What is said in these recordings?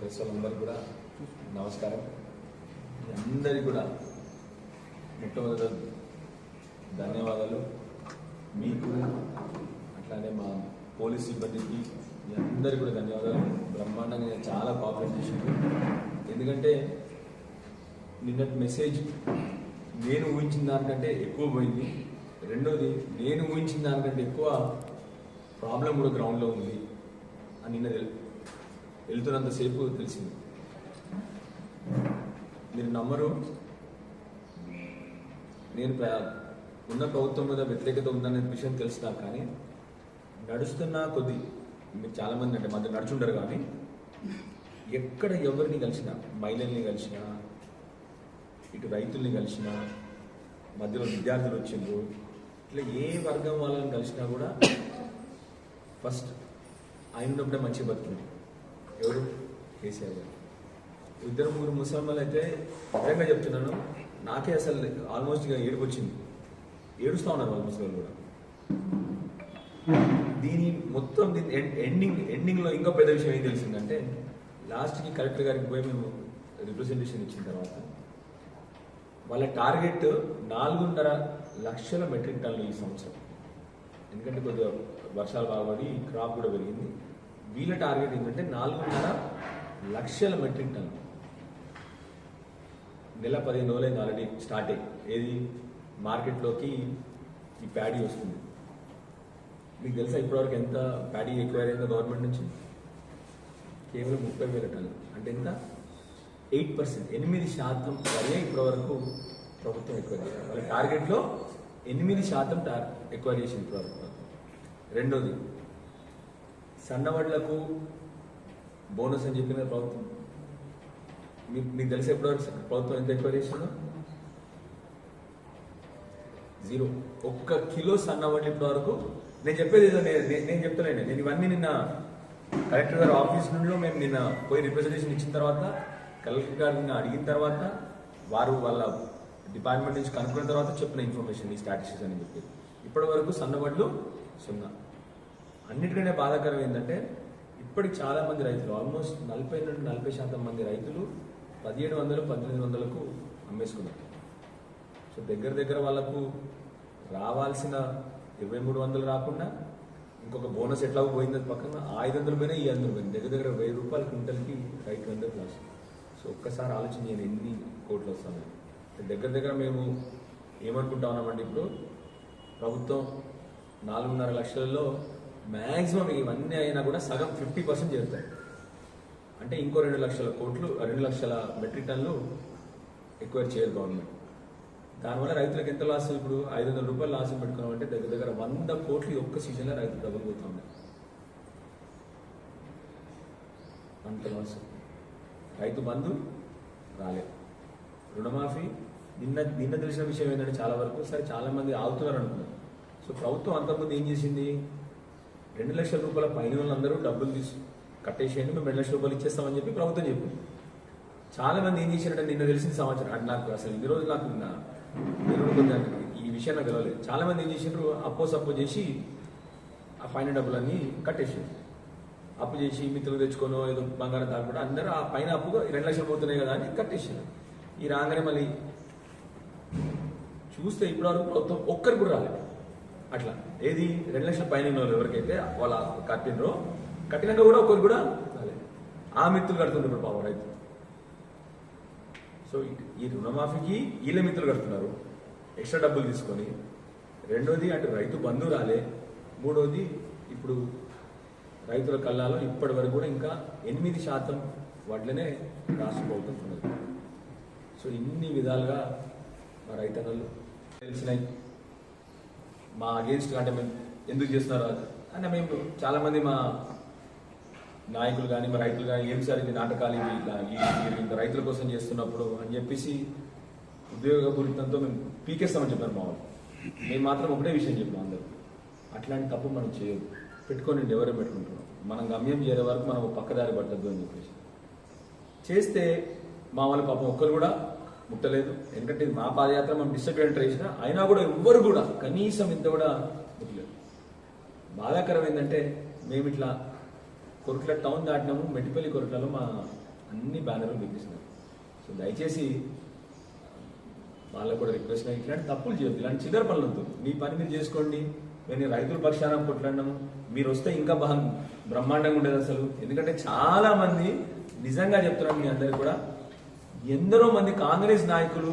Press వాళ్ళందరికీ కూడా నమస్కారం. అందరికీ కూడా మొట్టమొదటి ధన్యవాదాలు. మీకు అట్లానే మా పోలీస్ సిబ్బందికి మీ అందరికీ కూడా ధన్యవాదాలు. బ్రహ్మాండంగా నేను చాలా కోఆపరేట్ చేసింది ఎందుకంటే నిన్నటి మెసేజ్ నేను ఊహించిన దానికంటే ఎక్కువ పోయింది. రెండోది నేను ఊహించిన దానికంటే ఎక్కువ ప్రాబ్లం కూడా గ్రౌండ్లో ఉంది అని నిన్న తెలు- వెళ్తున్నంతసేపు తెలిసింది. మీరు నమ్మరు. నేను ప్ర- ఉన్న ప్రభుత్వం మీద వ్యతిరేకత ఉందనే విషయం తెలుసు కానీ నడుస్తున్న కొద్ది మీరు చాలామంది అంటే మధ్య నడుచుంటారు కానీ ఎక్కడ ఎవరిని కలిసినా మహిళల్ని కలిసినా ఇటు రైతుల్ని కలిసినా మధ్యలో విద్యార్థులు వచ్చిండ్రు ఇట్లా ఏ వర్గం వాళ్ళని కలిసినా కూడా ఫస్ట్ ఆయన ఉన్నప్పుడే మంచిగా బతుకుంది ఎవరు? కేసీఆర్ గారు. ఇద్దరు ముగ్గురు ముసల్మాన్లు అయితే నిజంగా చెప్తున్నాను నాకే అసలు ఆల్మోస్ట్ ఇక ఏడుపు వచ్చింది ఏడుస్తూ ఉన్నారు వాళ్ళు ముసలి కూడా. దీని మొత్తం దీని ఎండింగ్ ఎండింగ్లో ఇంకో పెద్ద విషయం ఏం తెలిసిందంటే లాస్ట్కి కలెక్టర్ గారికి పోయి మేము రిప్రజెంటేషన్ ఇచ్చిన తర్వాత వాళ్ళ టార్గెట్ నాలుగున్నర లక్షల మెట్రిక్ టన్నులు ఈ సంవత్సరం. ఎందుకంటే కొద్దిగా వర్షాలు బాగుపడి క్రాప్ కూడా పెరిగింది. వీళ్ళ టార్గెట్ ఏంటంటే నాలుగున్నర లక్షల మెట్రిక్ టన్నులు నెల పదిహేను రోజులైంది ఆల్రెడీ స్టార్ట్ అయ్యి ఏది? మార్కెట్లోకి ఈ ప్యాడీ వస్తుంది. మీకు తెలుసా ఇప్పటివరకు ఎంత ప్యాడీ ఎక్వైర్ అయిందో గవర్నమెంట్ నుంచి? కేవలం ముప్పై వేల టన్నులు అంటే ఎంత? Eight percent. ఎనిమిది శాతం వరే ఇప్పటివరకు ప్రభుత్వం ఎక్కువ వాళ్ళ టార్గెట్లో ఎనిమిది శాతం టార్ ఎక్కువ చేసింది ఇప్పటివరకు రెండోది సన్నవడ్లకు బోనస్ అని చెప్పిన ప్రభుత్వం. మీకు మీకు తెలిసి ఎప్పటివరకు ప్రభుత్వం ఎంత ఎక్కువ చేసిందో? జీరో. ఒక్క కిలో సన్నవడ్లు ఇప్పటివరకు నేను చెప్పేది ఏదో నేను నేను- నేను ఇవన్నీ నిన్న కలెక్టర్ గారు ఆఫీస్ నుండి మేము నిన్న పోయి రిప్రజెంటేషన్ ఇచ్చిన తర్వాత కలెక్టర్ గారు నిన్న అడిగిన తర్వాత వారు వాళ్ళ డిపార్ట్మెంట్ నుంచి కనుక్కున్న తర్వాత చెప్పిన ఇన్ఫర్మేషన్ ఈ స్టాటిస్టిక్స్ అని చెప్పి. ఇప్పటి వరకు సన్నబడ్లు సున్నా. అన్నిటికంటే బాధాకరం ఏంటంటే ఇప్పటికి చాలా మంది రైతులు ఆల్మోస్ట్ నలభై నుండి నలభై శాతం మంది రైతులు పదిహేడు వందలు పద్దెనిమిది వందలకు అమ్మేసుకున్నారు. సో దగ్గర దగ్గర వాళ్ళకు రావాల్సిన ఇరవై మూడు వందలు రాకుండా ఇంకొక బోనస్ ఎట్లా పోయింది పక్కన ఐదు వందలు పోయినా ఈ వందలు పోయింది దగ్గర దగ్గర వెయ్యి రూపాయల క్వింటల్కి రైతు అందరూ లాస్ సో ఒక్కసారి ఆలోచన నేను ఎన్ని కోట్లు వస్తాను దగ్గర దగ్గర మేము ఏమనుకుంటా ఉన్నామండి ఇప్పుడు? ప్రభుత్వం నాలుగున్నర లక్షలలో మ్యాక్సిమం ఇవన్నీ అయినా కూడా సగం ఫిఫ్టీ పర్సెంట్ చేరుతాయి. అంటే ఇంకో రెండు లక్షల కోట్లు రెండు లక్షల మెట్రిక్ టన్లు ఎక్వైర్ చేయరు గవర్నమెంట్ దానివల్ల రైతులకు ఎంత లాస్ ఇప్పుడు ఐదు వందల రూపాయలు లాస్ పెట్టుకున్నామంటే దగ్గర దగ్గర వంద కోట్లు ఒక్క సీజన్లో రైతులు డబ్బులు పోతా ఉన్నాయి అంత లాస్ రైతు బంధు రాలేదు రుణమాఫీ. నిన్న నిన్న తెలిసిన విషయం ఏంటంటే చాలా వరకు సరే చాలామంది ఆగుతున్నారు అనుకున్నారు సో ప్రభుత్వం అంతకుముందు ఏం చేసింది? రెండు లక్షల రూపాయల పైన వాళ్ళందరూ డబ్బులు తీసు కట్టేసేయండి మేము రెండు లక్షల రూపాయలు ఇచ్చేస్తామని చెప్పి ప్రభుత్వం చెప్పింది. చాలా మంది ఏం చేశారంటే నిన్న తెలిసిన సమాచారం. అంటే నాకు అసలు ఈ రోజు నాకు నిన్న ఈ విషయం నాకు తెలియలేదు చాలా మంది ఏం చేసిండ్రు అప్పో సప్పో చేసి ఆ పైన డబ్బులన్నీ కట్టేసారు అప్పు చేసి మిత్రులు తెచ్చుకోనో ఏదో బంగారం తాగకుండా అందరూ ఆ పైన అప్పుగా రెండు లక్షలు పోతున్నాయి కదా అని కట్టేసారు ఈ రాగానే మళ్ళీ చూస్తే ఇప్పటివరకు ప్రభుత్వం ఒక్కరు కూడా రాలేదు. అట్లా. ఏది? రెండు లక్షల పైన వాళ్ళు ఎవరికైతే వాళ్ళ కట్టినరో కట్టినాక కూడా ఒక్కరు కూడా ఆ మిత్రులు కడుతున్నారు పాపం రైతు. సో ఈ- రుణమాఫీకి వీళ్ళ మిత్రులు కడుతున్నారు. ఎక్స్ట్రా డబ్బులు తీసుకొని రెండోది అటు రైతు బంధు రాలే మూడోది ఇప్పుడు రైతుల కళ్ళాలో ఇప్పటి వరకు కూడా ఇంకా ఎనిమిది శాతం వడ్లనే రాష్ట్ర ప్రభుత్వం సో ఇన్ని విధాలుగా మా రైతన్నలు తెలిసినాయి. మా అగేన్స్ట్ అంటే మేము ఎందుకు చేస్తున్నారు అంటే మేము చాలా మంది మా నాయకులు కానీ మా రైతులు కానీ ఏం సార్ ఇది నాటకాలు ఇవి? ఇలా మీరు ఇంత రైతుల కోసం చేస్తున్నప్పుడు అని చెప్పేసి ఉద్యోగపూరితంతో మేము పీకేస్తామని చెప్పారు మా వాళ్ళు. మేము మాత్రం ఒకటే విషయం చెప్పాం అందరూ అట్లాంటి తప్పు మనం చేయదు పెట్టుకొని ఎవరే పెట్టుకుంటున్నాం మనం గమ్యం చేరే వరకు మనం పక్కదారి పట్టద్దు అని చెప్పేసి. చేస్తే మా పాపం ఒక్కరు కూడా ముట్టలేదు ఎందుకంటే ఇది మా పాదయాత్ర మనం డిసడ్వాంటేజ్ చేసిన అయినా కూడా ఎవ్వరు కూడా కనీసం ఇంత కూడా ముట్టలేదు బాధాకరం ఏంటంటే మేము ఇట్లా కొరుట్ల టౌన్ దాటినాము మెట్టిపల్లి కొరుట్లలో మా అన్ని బ్యానర్లు వినిపిస్తున్నారు సో దయచేసి వాళ్ళకు కూడా రిక్వెస్ట్ ఇట్లాంటి తప్పులు చేయొద్దు. ఇలాంటి చిల్లర పనులు వద్దు. మీ పని మీరు చేసుకోండి. నేను రైతుల పక్షాన కొట్లాడినాము. మీరు వస్తే ఇంకా బాగా బ్రహ్మాండంగా ఉండేది అసలు. ఎందుకంటే చాలా మంది నిజంగా చెప్తున్నాను మీ అందరికి కూడా ఎందరో మంది కాంగ్రెస్ నాయకులు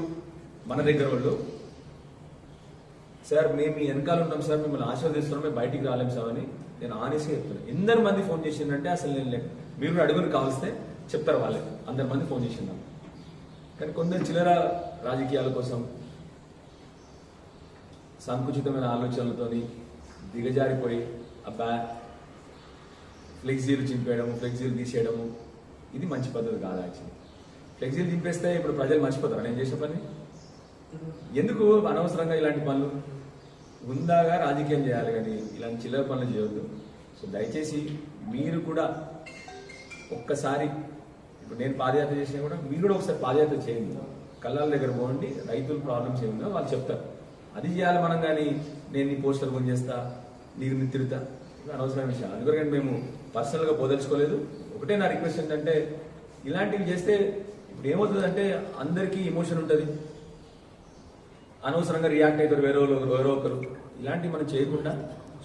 మన దగ్గర వాళ్ళు. సార్ మేము మీ వెనకాల ఉంటాం సార్ మిమ్మల్ని ఆశీర్వదిస్తున్నాం మేము బయటికి రాలేం సార్ అని నేను ఆనెస్ట్గా చెప్తున్నాను ఎందరు మంది ఫోన్ చేసిందంటే అసలు నేను లేదు మీరు అడుగుని కావలిస్తే చెప్తారు వాళ్ళే. అందరి మంది ఫోన్ చేసిందాం? కానీ కొందరు చిల్లర రాజకీయాల కోసం సంకుచితమైన ఆలోచనలతోని దిగజారిపోయి ఆ ఫ్లెక్సీలు చింపేయడము ఫ్లెక్సీలు తీసేయడము ఇది మంచి పద్ధతి కాదు యాక్చువల్లీ. ఫ్లెక్సీలు చింపేస్తే ఇప్పుడు ప్రజలు మర్చిపోతారు. నేను చేసే పని? ఎందుకు అనవసరంగా ఇలాంటి పనులు? ఉందాగా రాజకీయం చేయాలి కానీ ఇలాంటి చిల్లర పనులు చేయవద్దు సో దయచేసి మీరు కూడా ఒక్కసారి ఇప్పుడు నేను పాదయాత్ర చేసినా కూడా మీరు కూడా ఒకసారి పాదయాత్ర చేయండి. కళ్ళాల దగ్గర పోండి. రైతుల ప్రాబ్లమ్స్ ఏముందో వాళ్ళు చెప్తారు. అది చేయాలి మనం కానీ నేను నీ పోస్టర్ కొని చేస్తా నీకు నీ తిరుగుతా అనవసరమైన విషయం. అందుకని మేము పర్సనల్గా పోదలుచుకోలేదు. ఒకటే నా రిక్వెస్ట్ ఏంటంటే ఇలాంటివి చేస్తే ఇప్పుడు ఏమవుతుందంటే అందరికీ ఎమోషన్ ఉంటుంది. అనవసరంగా రియాక్ట్ అవుతారు వేరే ఒకరు వేరే ఒకరు. ఇలాంటివి మనం చేయకుండా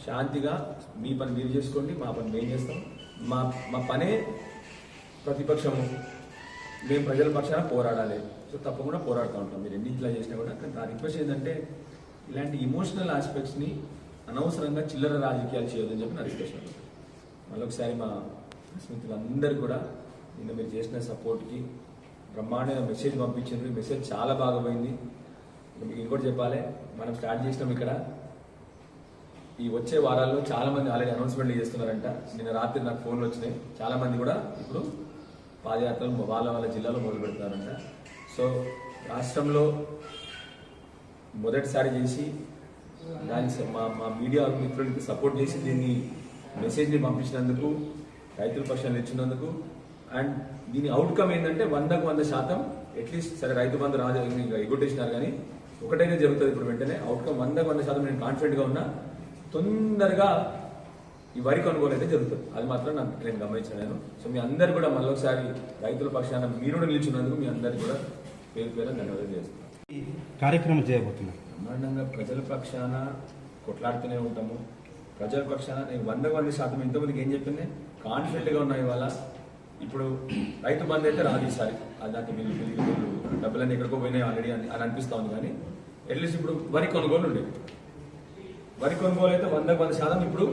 శాంతిగా మీ పని మీరు చేసుకోండి మా పని మేము చేస్తాం. మా మా పనే ప్రతిపక్షము. మేము ప్రజల పక్షాన పోరాడాలి. సో తప్పకుండా పోరాడుతూ ఉంటాం. మీరు ఎన్నింటిలా చేసినా కూడా. కానీ నా రిక్వెస్ట్ ఏంటంటే ఇలాంటి ఇమోషనల్ ఆస్పెక్ట్స్ని అనవసరంగా చిల్లర రాజకీయాలు చేయొద్దని చెప్పి నా రిక్వెస్ట్ మళ్ళీ ఒకసారి మా స్నేహితులందరూ కూడా నిన్న మీరు చేసిన సపోర్ట్కి బ్రహ్మాండమైన మెసేజ్ పంపించారు ఈ మెసేజ్ చాలా బాగా పోయింది. మీకు ఇంకోటి చెప్పాలి మనం స్టార్ట్ చేసినాం ఇక్కడ. ఈ వచ్చే వారాల్లో చాలా మంది ఆల్రెడీ అనౌన్స్మెంట్లు చేస్తున్నారంట. నిన్న రాత్రి నాకు ఫోన్లు వచ్చినాయి. చాలా మంది కూడా ఇప్పుడు పాదయాత్రలు వాళ్ళ వాళ్ళ జిల్లాలో మొదలు పెడతారంట. సో రాష్ట్రంలో మొదటిసారి చేసి దానికి మా మా మీడియా మిత్రులకి సపోర్ట్ చేసి దీన్ని మెసేజ్ని పంపించినందుకు రైతుల పక్షాన్ని ఇచ్చినందుకు అండ్ దీని అవుట్కమ్ ఏంటంటే వందకు వంద శాతం అట్లీస్ట్ సరే రైతు బంధు రాజు ఇంకా ఎగ్గొట్టేసినారు కానీ ఒకటైతే జరుగుతుంది ఇప్పుడు వెంటనే. అవుట్కమ్ వందకు వంద శాతం నేను కాన్ఫిడెంట్గా ఉన్నా తొందరగా ఈ వరి కొనుగోలు అయితే జరుగుతుంది. అది మాత్రం నాకు నేను గమనించాను నేను సో మీ అందరు కూడా మళ్ళొకసారి రైతుల పక్షాన మీరు కూడా నిల్చున్నందుకు మీ అందరికి కూడా పేరు పేరు ధన్యవాదాలు చేస్తున్నాను. ఈ కార్యక్రమం చేయబోతున్నారు బ్రహ్మాండంగా ప్రజల పక్షాన కొట్లాడుతూనే ఉంటాము. ప్రజల పక్షాన నేను వందకు వంద శాతం ఇంతమందికి ఏం చెప్పింది కాన్ఫిడెంట్గా ఉన్నా ఇవాళ. ఇప్పుడు రైతు బంధు అయితే రాదు ఈసారి. అది నాకు వీళ్ళు వీళ్ళు వీళ్ళు డబ్బులన్నీ ఎక్కడికో పోయినాయి ఆల్రెడీ అని అని అనిపిస్తా ఉంది కానీ అట్లీస్ట్ ఇప్పుడు వరి కొనుగోలు ఉండేది వరి కొనుగోలు అయితే వందకు వంద శాతం ఇప్పుడు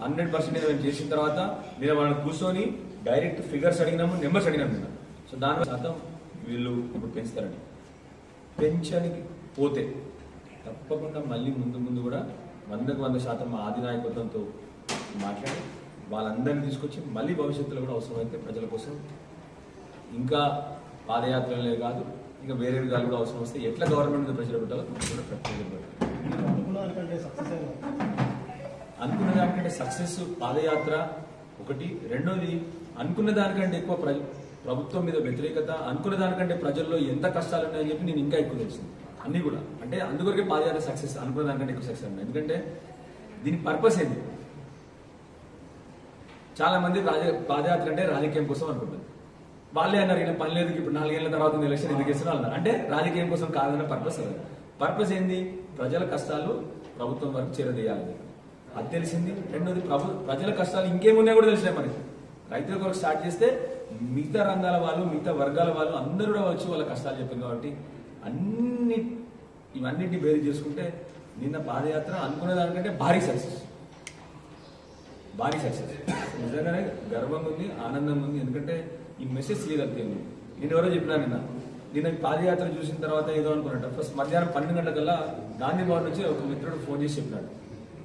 హండ్రెడ్ పర్సెంట్ మేము చేసిన తర్వాత నేను వాళ్ళని కూర్చొని డైరెక్ట్ ఫిగర్స్ అడిగినాము నెంబర్స్ అడిగినాము నిన్న సో దాని శాతం వీళ్ళు ఇప్పుడు పెంచుతారండి. పెంచడానికి పోతే తప్పకుండా మళ్ళీ ముందు ముందు కూడా వందకు వంద శాతం మా ఆది నాయకత్వంతో మాట్లాడి వాళ్ళందరినీ తీసుకొచ్చి మళ్ళీ భవిష్యత్తులో కూడా అవసరమైతే ప్రజల కోసం ఇంకా పాదయాత్రలే కాదు ఇంకా వేరే విధాలు కూడా అవసరం వస్తే ఎట్లా గవర్నమెంట్ మీద ప్రెషర్ పెట్టాలో కూడా అనుకున్న దానికంటే సక్సెస్ పాదయాత్ర ఒకటి. రెండోది అనుకున్న దానికంటే ఎక్కువ ప్ర ప్రభుత్వం మీద వ్యతిరేకత అనుకున్న దానికంటే ప్రజల్లో ఎంత కష్టాలు ఉన్నాయని చెప్పి నేను ఇంకా ఎక్కువ తెలిసింది అన్నీ కూడా. అంటే అందుకొరకే పాదయాత్ర సక్సెస్ అనుకున్న దానికంటే ఎక్కువ సక్సెస్ ఉన్నాయి. ఎందుకంటే దీని పర్పస్ ఏంటి చాలా మంది పాదయాత్ర అంటే రాజకీయం కోసం అనుకుంటుంది. వాళ్ళే అన్నారు ఈయన పని లేదు ఇప్పుడు నాలుగేళ్ళ తర్వాత ఎలక్షన్ ఎందుకు ఇస్తున్నా అన్నారు. అంటే రాజకీయం కోసం కాదన్న పర్పస్ అది. పర్పస్ ఏంది? ప్రజల కష్టాలు ప్రభుత్వం వరకు చేరదీయాలి. అది తెలిసింది. రెండోది ప్రభు ప్రజల కష్టాలు ఇంకేమున్నాయి కూడా తెలిసినాయి మనకి. రైతుల కొరకు స్టార్ట్ చేస్తే మిగతా రంగాల వాళ్ళు మిగతా వర్గాల వాళ్ళు అందరూ కూడా వచ్చి వాళ్ళ కష్టాలు చెప్పింది కాబట్టి అన్ని ఇవన్నిటిని బేరీ చేసుకుంటే నిన్న పాదయాత్ర అనుకునే దానికంటే భారీ సక్సెస్. భారీ సక్సెస్ నిజంగానే గర్వంగా ఉంది ఆనందంగా ఉంది. ఎందుకంటే ఈ మెసేజ్ లేదంతే నేను ఎవరో చెప్పినా నిన్న నిన్న పాదయాత్ర చూసిన తర్వాత ఏదో అనుకున్నాడు ఫస్ట్ మధ్యాహ్నం పన్నెండు గంటలకల్లా గాంధీ నుంచి ఒక మిత్రుడు ఫోన్ చేసి చెప్పినాడు.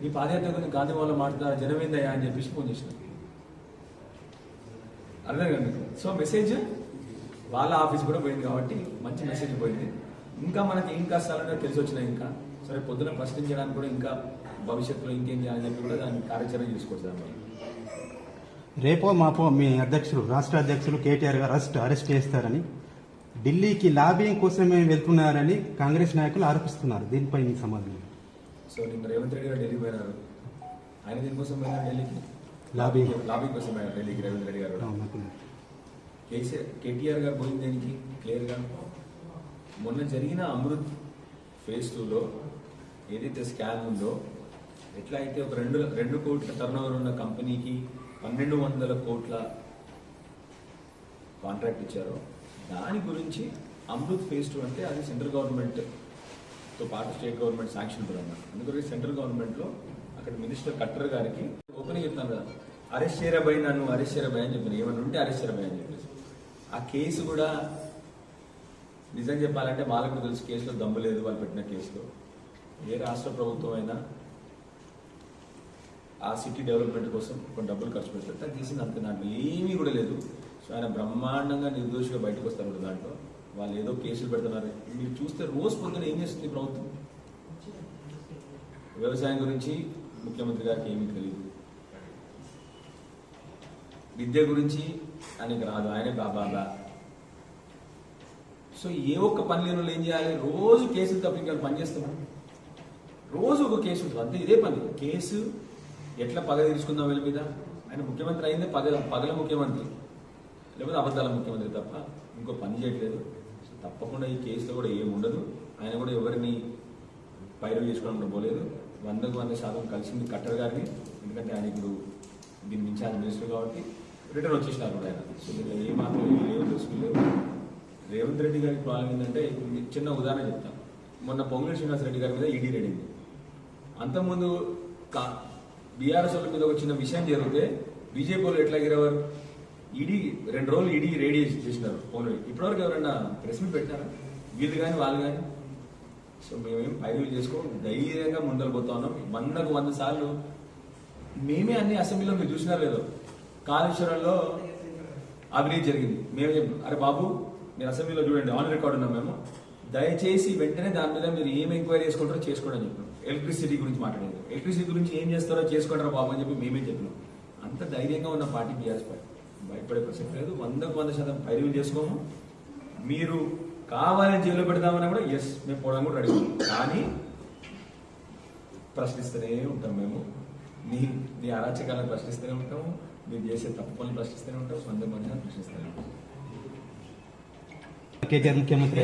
ఈ పాదయాత్ర గురించి గాంధీభవన్లో మాట్లాడారు జనమేందయ్యా? అని చెప్పేసి ఫోన్ చేసినాడు. అర్థం కదా సో మెసేజ్ వాళ్ళ ఆఫీస్ కూడా పోయింది కాబట్టి మంచి మెసేజ్ పోయింది. ఇంకా మనకి ఏం కష్టాలనే తెలిసి వచ్చినాయి ఇంకా. సరే పొద్దున ప్రశ్నించడానికి కూడా ఇంకా భవిష్యత్తులో ఇంకేం చేయాలని చెప్పి కూడా దాన్ని కార్యాచరణ తీసుకోవచ్చు దాన్ని. రేపో మాపో మీ అధ్యక్షులు రాష్ట్ర అధ్యక్షులు కేటీఆర్ గారు అరెస్ట్ అరెస్ట్ చేస్తారని ఢిల్లీకి లాబింగ్ కోసమే వెళ్తున్నారని కాంగ్రెస్ నాయకులు ఆరోపిస్తున్నారు. దీనిపై మీ సమాధానం. సో నిన్న రేవంత్ రెడ్డి గారు ఢిల్లీ పోయినారు. ఆయన దీనికోసం పోయినారు ఢిల్లీకి? లాబింగ్ లాబింగ్ కోసం పోయినారు ఢిల్లీకి రేవంత్ రెడ్డి గారు. కేసీఆర్ కేటీఆర్ గారు పోయింది దేనికి? క్లియర్గా? మొన్న జరిగిన అమృత్ ఫేజ్ టూలో ఏదైతే స్కామ్ ఉందో ఎట్లా అయితే ఒక రెండు రెండు కోట్ల టర్న్ ఉన్న కంపెనీకి పన్నెండు వందల కోట్ల కాంట్రాక్ట్ ఇచ్చారో. దాని గురించి అమృత్ ఫేజ్ టూ అంటే అది సెంట్రల్ గవర్నమెంట్తో పాటు స్టేట్ గవర్నమెంట్ శాంక్షన్ కూడా అందుకని సెంట్రల్ గవర్నమెంట్లో అక్కడ మినిస్టర్ కట్టర్ గారికి ఓపెన్ చెప్తాను కదా అరెస్ట్ చేయరాబాయి నన్ను అరెస్ట్ చేయరాబాయి అని చెప్పాను ఏమన్నా ఉంటే అరెస్ట్ చేయరాబాయి అని చెప్పేసి. ఆ కేసు కూడా నిజం చెప్పాలంటే వాళ్ళకు తెలుసు కేసులో దమ్ము లేదు వాళ్ళు పెట్టిన కేసులో. ఏ రాష్ట్ర ప్రభుత్వం అయినా ఆ సిటీ డెవలప్మెంట్ కోసం కొన్ని డబ్బులు ఖర్చు పెడతారు తను తీసింది అంతే. దాంట్లో ఏమీ కూడా లేదు. సో ఆయన బ్రహ్మాండంగా నిర్దోషిగా బయటకు వస్తారు కూడా దాంట్లో. వాళ్ళు ఏదో కేసులు పెడుతున్నారు. మీరు చూస్తే రోజు పొద్దున ఏం చేస్తుంది ప్రభుత్వం? వ్యవసాయం గురించి ముఖ్యమంత్రి గారికి ఏమీ తెలియదు విద్య గురించి ఆయనకి రాదు. ఆయనే బాబా సో ఏ ఒక్క పని లేని ఏం చేయాలి? రోజు కేసులు తప్ప ఇంకా పని చేస్తున్నారు. రోజు ఒక కేసు ఉంటుంది. అంతే ఇదే పని. కేసు ఎట్లా పగ తీర్చుకుందాం వీళ్ళ మీద? ఆయన ముఖ్యమంత్రి అయిందే పగల పగల ముఖ్యమంత్రి. లేకపోతే అబద్ధాల ముఖ్యమంత్రి తప్ప ఇంకో పని చేయట్లేదు. సో తప్పకుండా ఈ కేసులో కూడా ఏముండదు ఆయన కూడా ఎవరిని పైరు చేసుకోవడం పోలేదు. వందకు వంద శాతం కలిసింది కట్టర్ గారిని. ఎందుకంటే ఆయన ఇప్పుడు దీని నుంచి ఆయన మినిస్టర్ కాబట్టి రిటర్న్ వచ్చేసినారు కూడా ఆయన. సో దీనిలో ఏ మాత్రం ఏమీ లేవు రేవంత్ రెడ్డి గారి ప్రాబ్లం ఏంటంటే చిన్న ఉదాహరణ చెప్తాను. మొన్న పొంగులేటి శ్రీనివాస రెడ్డి గారి మీద ఈడీ రెడ్డి అంతకుముందు కా బీఆర్ఎస్ వాళ్ళ మీద వచ్చిన విషయం జరిగితే బీజేపీ వాళ్ళు ఎట్లా ఎగిరేవారు? ఈడీ రెండు రోజులు ఈడీ రెడీ చేసినారు పొంగులేటి ఇప్పటివరకు ఎవరైనా ప్రెస్ మీట్ పెట్టారా? వీళ్ళు కానీ వాళ్ళు కానీ సో మేమేం పైరులు చేసుకో ధైర్యంగా ముందర పోతా ఉన్నాం. వందకు వంద సార్లు మేమే అన్ని అసెంబ్లీలో మీరు చూసినారు లేదో. కాళేశ్వరంలో అవినీతి జరిగింది. మేమే అరే బాబు మీరు అసెంబ్లీలో చూడండి ఆన్ రికార్డ్ ఉన్నాం మేము. దయచేసి వెంటనే దాని మీద మీరు ఏం ఎంక్వైరీ చేసుకుంటారో చేసుకోండి అని చెప్పాం ఎలక్ట్రిసిటీ గురించి మాట్లాడేది. ఎలక్ట్రిసిటీ గురించి ఏం చేస్తారో చేసుకుంటారో బాబు అని చెప్పి మేమే చెప్పినాం. అంత ధైర్యంగా ఉన్న పార్టీ బీఆర్ఎస్ పార్టీ. భయపడే ప్రసక్తి లేదు. వందకు వంద శాతం పైరులు చేసుకోము. మీరు కావాలని జైల్లో పెడతామని కూడా ఎస్ మేము పోవడం కూడా రెడీ కానీ ప్రశ్నిస్తూనే ఉంటాం మేము. నీ నీ అరాచకాలను ప్రశ్నిస్తూనే ఉంటాము. మీరు చేసే తప్పు పనులు ప్రశ్నిస్తూనే ఉంటాం వంద మంది ప్రశ్నిస్తూనే ఉంటాం కేటీఆర్ ముఖ్యమంత్రి.